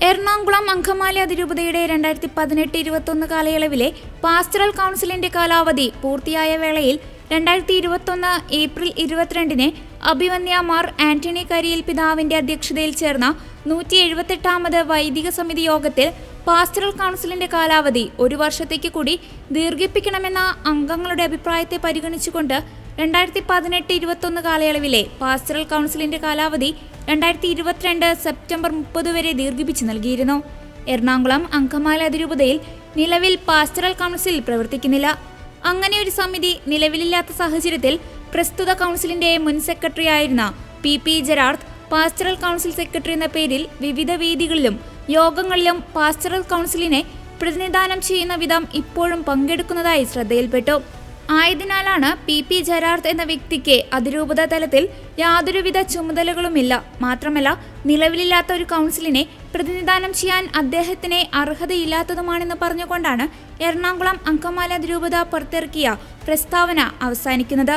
എറണാകുളം അങ്കമാലി അതിരൂപതയുടെ രണ്ടായിരത്തി പതിനെട്ട് ഇരുപത്തൊന്ന് കാലയളവിലെ പാസ്റ്ററൽ കൗൺസിലിന്റെ കാലാവധി പൂർത്തിയായ വേളയിൽ രണ്ടായിരത്തി ഇരുപത്തൊന്ന് ഏപ്രിൽ ഇരുപത്തിരണ്ടിന് അഭിവന്യ മാർ ആന്റണി കരിയിൽ പിതാവിന്റെ അധ്യക്ഷതയിൽ ചേർന്ന നൂറ്റി എഴുപത്തെട്ടാമത് വൈദിക സമിതി യോഗത്തിൽ പാസ്റ്ററൽ കൗൺസിലിന്റെ കാലാവധി ഒരു വർഷത്തേക്ക് കൂടി ദീർഘിപ്പിക്കണമെന്ന അംഗങ്ങളുടെ അഭിപ്രായത്തെ പരിഗണിച്ചുകൊണ്ട് രണ്ടായിരത്തി പതിനെട്ട് ഇരുപത്തൊന്ന് കാലയളവിലെ പാസ്റ്ററൽ കൗൺസിലിന്റെ കാലാവധി രണ്ടായിരത്തി ഇരുപത്തിരണ്ട് സെപ്റ്റംബർ മുപ്പത് വരെ ദീർഘിപ്പിച്ചു നൽകിയിരുന്നു. എറണാകുളം അങ്കമാല അതിരൂപതയിൽ നിലവിൽ പാസ്റ്ററൽ കൗൺസിൽ പ്രവർത്തിക്കുന്നില്ല. അങ്ങനെ ഒരു സമിതി നിലവിലില്ലാത്ത സാഹചര്യത്തിൽ പ്രസ്തുത കൗൺസിലിന്റെ മുൻ സെക്രട്ടറി ആയിരുന്ന P P Gerard pastoral council secretary എന്ന പേരിൽ വിവിധ വേദികളിലും യോഗങ്ങളിലും പാസ്റ്ററൽ കൗൺസിലിനെ പ്രതിനിധാനം ചെയ്യുന്ന വിധം ഇപ്പോഴും പങ്കെടുക്കുന്നതായി ശ്രദ്ധയിൽപ്പെട്ടു. ആയതിനാലാണ് പി പി ജരാർത്ത് എന്ന വ്യക്തിക്ക് അതിരൂപത തലത്തിൽ യാതൊരുവിധ ചുമതലകളുമില്ല. മാത്രമല്ല നിലവിലില്ലാത്ത ഒരു കൗൺസിലിനെ പ്രതിനിധാനം ചെയ്യാൻ അദ്ദേഹത്തിന് അർഹതയില്ലാത്തതുമാണെന്ന് പറഞ്ഞുകൊണ്ടാണ് എറണാകുളം അങ്കമാല അതിരൂപത പുറത്തിറക്കിയ പ്രസ്താവന അവസാനിക്കുന്നത്.